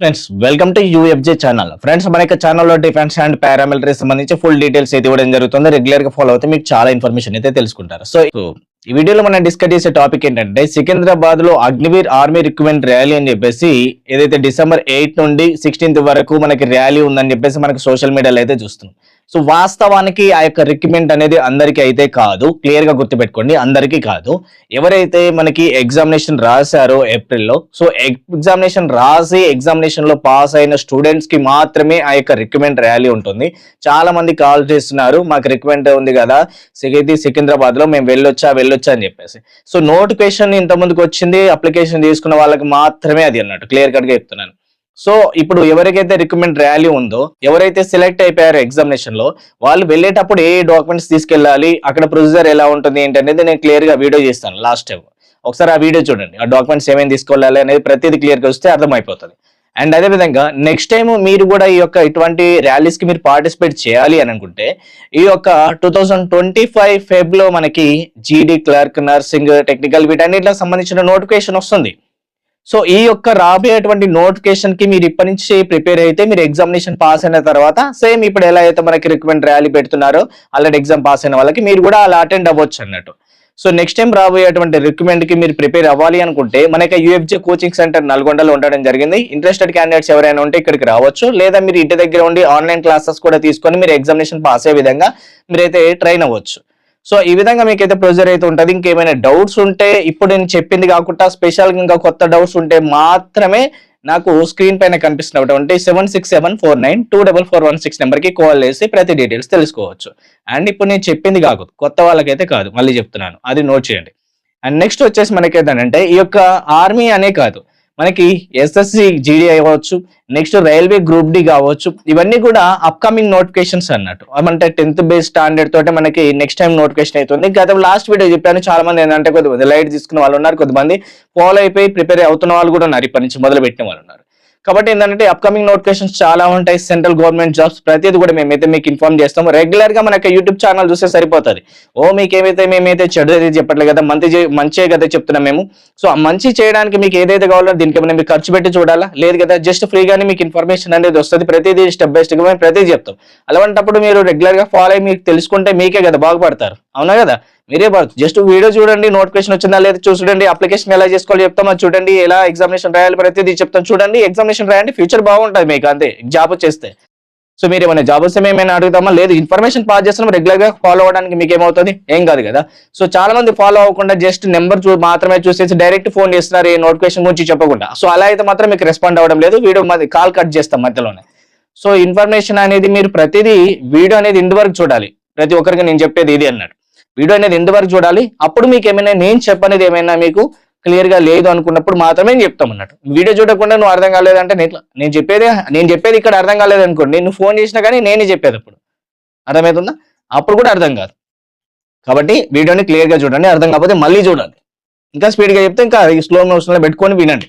Friends welcome to UFJ channel friends మన యొక్క ఛానల్లో డిఫెన్స్ అండ్ పారామిలిటరీ సంబంధించి ఫుల్ డీటెయిల్స్ అయితే ఇవ్వడం జరుగుతుంది. రెగ్యులర్గా ఫాలో అయితే మీకు చాలా ఇన్ఫర్మేషన్ అయితే తెలుసుకుంటారు. సో సో ఈ వీడియోలో మనం డిస్కస్ చేసే టాపిక్ ఏంటంటే సికింద్రాబాద్లో అగ్నివీర్ ఆర్మీ రిక్రూట్మెంట్ ర్యాలీ అని చెప్పేసి ఏదైతే డిసెంబర్ ఎయిట్ నుండి సిక్స్టీన్త్ వరకు మనకి ర్యాలీ ఉందని చెప్పేసి మనకి సోషల్ మీడియాలో అయితే చూస్తున్నాం. సో వాస్తవానికి ఆ యొక్క రిక్రూట్మెంట్ అనేది అందరికీ అయితే కాదు. క్లియర్గా గుర్తుపెట్టుకోండి అందరికీ కాదు. ఎవరైతే మనకి ఎగ్జామినేషన్ రాశారో ఏప్రిల్లో సో ఎగ్జామినేషన్ రాసి ఎగ్జామినేషన్లో పాస్ అయిన స్టూడెంట్స్కి మాత్రమే ఆ యొక్క రిక్రూట్మెంట్ ర్యాలీ ఉంటుంది. చాలా మంది కాల్ చేస్తున్నారు మాకు రిక్రూట్మెంట్ ఉంది కదా సిగైతి సికింద్రాబాద్లో మేము వెళ్ళొచ్చా వెళ్ళొచ్చా అని చెప్పేసి. సో నోటిఫికేషన్ ఇంత ముందుకు వచ్చింది అప్లికేషన్ తీసుకున్న వాళ్ళకి మాత్రమే అది అన్నట్టు. క్లియర్ కట్గా చెప్తున్నాను. సో ఇప్పుడు ఎవరికైతే రికమెండ్ ర్యాలీ ఉందో ఎవరైతే సెలెక్ట్ అయిపోయారో ఎగ్జామినేషన్లో వాళ్ళు వెళ్ళేటప్పుడు ఏ డాక్యుమెంట్స్ తీసుకెళ్ళాలి అక్కడ ప్రొసీజర్ ఎలా ఉంటుంది ఏంటి అనేది నేను క్లియర్గా వీడియో చేస్తాను లాస్ట్ టైం ఒకసారి ఆ వీడియో చూడండి ఆ డాక్యుమెంట్స్ ఏమేమి తీసుకోవాలి అనేది ప్రతిదీ క్లియర్గా వస్తే అర్థమైపోతుంది. అండ్ అదే విధంగా నెక్స్ట్ టైం మీరు కూడా ఈ యొక్క ఇటువంటి ర్యాలీస్కి మీరు పార్టిసిపేట్ చేయాలి అని అనుకుంటే ఈ యొక్క టూ థౌజండ్ ట్వంటీ ఫైవ్ ఫెబ్లో మనకి జీడీ క్లర్క్ నర్సింగ్ టెక్నికల్ వీటన్నిటికి సంబంధించిన నోటిఫికేషన్ వస్తుంది. సో ఈ యొక్క రాబోయేటువంటి నోటిఫికేషన్కి మీరు ఇప్పటి నుంచి ప్రిపేర్ అయితే మీరు ఎగ్జామినేషన్ పాస్ అయిన తర్వాత సేమ్ ఇప్పుడు ఎలా అయితే మనకి రిక్రూట్మెంట్ ర్యాలీ పెడుతున్నారో ఆల్రెడీ ఎగ్జామ్ పాస్ అయిన వాళ్ళకి మీరు కూడా అలా అటెండ్ అవ్వచ్చు అన్నట్టు. సో నెక్స్ట్ టైం రాబోయేటువంటి రిక్రూట్మెంట్కి మీరు ప్రిపేర్ అవ్వాలి అనుకుంటే మనకి యూఎఫ్జే కోచింగ్ సెంటర్ నల్గొండలో ఉండడం జరిగింది. ఇంట్రెస్టెడ్ క్యాండిడేట్స్ ఎవరైనా ఉంటే ఇక్కడికి రావచ్చు. లేదా మీరు ఇంటి దగ్గర ఉండి ఆన్లైన్ క్లాసెస్ కూడా తీసుకొని మీరు ఎగ్జామినేషన్ పాస్ అయ్యే విధంగా మీరైతే ట్రైన్ అవ్వచ్చు. సో ఈ విధంగా మీకైతే ప్రొసీజర్ అయితే ఉంటుంది. ఇంకేమైనా డౌట్స్ ఉంటే ఇప్పుడు నేను చెప్పింది కాకుండా స్పెషల్ ఇంకా కొత్త డౌట్స్ ఉంటే మాత్రమే నాకు స్క్రీన్ పైన కనిపిస్తున్నటువంటి seven six seven four nine two double four one six నెంబర్కి కాల్ చేసి ప్రతి డీటెయిల్స్ తెలుసుకోవచ్చు. అండ్ ఇప్పుడు నేను చెప్పింది కాదు. కొత్త వాళ్ళకైతే కాదు. మళ్ళీ చెప్తున్నాను. అది నోట్ చేయండి. అండ్ నెక్స్ట్ వచ్చేసి మనకి ఏంటంటే ఈ యొక్క ఆర్మీ అనే కాదు. మనకి ఎస్ఎస్సి జీడీ అవ్వచ్చు నెక్స్ట్ రైల్వే గ్రూప్ డి కావచ్చు ఇవన్నీ కూడా అప్కమింగ్ నోటిఫికేషన్స్ అన్నట్టు. అంటే టెన్త్ బేస్ స్టాండర్డ్ తోటి మనకి నెక్స్ట్ టైం నోటిఫికేషన్ అవుతుంది గతం లాస్ట్ వీడియో చెప్పాను చాలా మంది ఏంటంటే కొద్దిమంది లైట్ తీసుకున్న వాళ్ళు ఉన్నారు కొంతమంది ఫాలో అయిపోయి ప్రిపేర్ అవుతున్న వాళ్ళు కూడా ఉన్నారు ఇప్పటి నుంచి మొదలు పెట్టిన వాళ్ళు ఉన్నారు. కాబట్టి ఏంటంటే అప్కమింగ్ నోటిఫికేషన్స్ చాలా ఉంటాయి సెంట్రల్ గవర్నమెంట్ జాబ్స్ ప్రతిదీ కూడా మేమైతే మీకు ఇన్ఫార్మ్ చేస్తాం. రెగ్యులర్గా మనకి యూట్యూబ్ ఛానల్ చూస్తే సరిపోతుంది. ఓ మీకేమైతే మేమైతే చెడు అయితే చెప్పట్లేదు కదా మంచి మంచి మంచే కదా చెప్తున్నాం మేము. సో ఆ మంచి చేయడానికి మీకు ఏదైతే కావాలో దీనికి ఏమైనా మీకు ఖర్చు పెట్టి చూడాలా? లేదు కదా జస్ట్ ఫ్రీగానే మీకు ఇన్ఫర్మేషన్ అనేది వస్తుంది. ప్రతిదీ స్టెప్ బై స్టెప్ మేము ప్రతిదీ చెప్తాం. అలాంటప్పుడు మీరు రెగ్యులర్గా ఫాలో అయ్యి మీకు తెలుసుకుంటే మీకే కదా బాగుపడతారు. అవునా కదా? మీరే జస్ట్ వీడియో చూడండి నోటిఫికేషన్ వచ్చిందా లేదా చూడండి అప్లికేషన్ ఎలా చేసుకోవాలి చెప్తాం చూడండి ఎలా ఎగ్జామినేషన్ రాయాలి ప్రతిదీ చెప్తాం చూడండి ఎగ్జామినేషన్ రాయండి ఫ్యూచర్ బాగుంటుంది మీకు అంతే జాబ్ వచ్చేస్తే సో మీరు ఏమైనా జాబ్ వస్తే మేము ఏమైనా అడుగుతామా? లేదు ఇన్ఫర్మేషన్ పాస్ చేస్తున్నాం రెగ్యులర్గా ఫాలో అవ్వడానికి మీకు ఏమవుతుంది? ఏం కాదు కదా. సో చాలా మంది ఫాలో అవ్వకుండా జస్ట్ నెంబర్ చూ మాత్రమే చూసేసి డైరెక్ట్ ఫోన్ చేస్తున్నారు ఈ నోటిఫికేషన్ గురించి చెప్పకుండా. సో అలా అయితే మాత్రం మీకు రెస్పాండ్ అవ్వడం లేదు వీడియో మాది కాల్ కట్ చేస్తాం మధ్యలోనే. సో ఇన్ఫర్మేషన్ అనేది మీరు ప్రతిదీ వీడియో అనేది ఇంటి వరకు చూడాలి. ప్రతి ఒక్కరికి నేను చెప్పేది ఇది అన్నాడు. వీడియో అనేది ఎంతవరకు చూడాలి? అప్పుడు మీకు ఏమైనా నేను చెప్పనేది ఏమైనా మీకు క్లియర్గా లేదు అనుకున్నప్పుడు మాత్రమే నేను చెప్తాం అన్నట్టు. వీడియో చూడకుండా నువ్వు అర్థం కాలేదంటే నేను నేను చెప్పేది నేను చెప్పేది ఇక్కడ అర్థం కాలేదు అనుకోండి. నేను ఫోన్ చేసినా కానీ నేనే చెప్పేది అప్పుడు. అర్థమవుతుందా? అప్పుడు కూడా అర్థం కాదు. కాబట్టి వీడియోని క్లియర్గా చూడండి. అర్థం కాకపోతే మళ్ళీ చూడండి. ఇంకా స్పీడ్గా చెప్తే ఇంకా స్లో మోషన్లో పెట్టుకొని వినండి.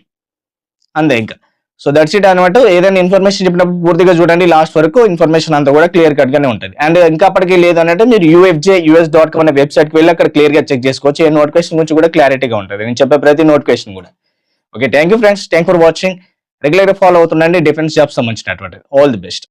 అంతే ఇంకా. సో దట్స్ ఇట్ అనమాట ఏదైనా ఇన్ఫర్మేషన్ చెప్పినప్పుడు పూర్తిగా చూడండి లాస్ట్ వరకు ఇన్ఫర్మేషన్ అంతా కూడా క్లియర్ కట్ గానే ఉంటుంది. అండ్ ఇంకా అప్పటికి లేదు మీరు యూఎఫ్జే యూఎస్ డాట్ కామ్ అనే వెబ్సైట్కి వెళ్ళి అక్కడ క్లియర్గా చెక్ చేసుకోవచ్చు. ఏ నోటిఫికేషన్ గురించి కూడా క్లారిటీగా ఉంటుంది. నేను చెప్పే ప్రతి నోటిఫికేషన్ కూడా. Okay thank you friends thank for watching regular follow అవుతుండండి. Defence jobs సంబంధించినటువంటి. All the best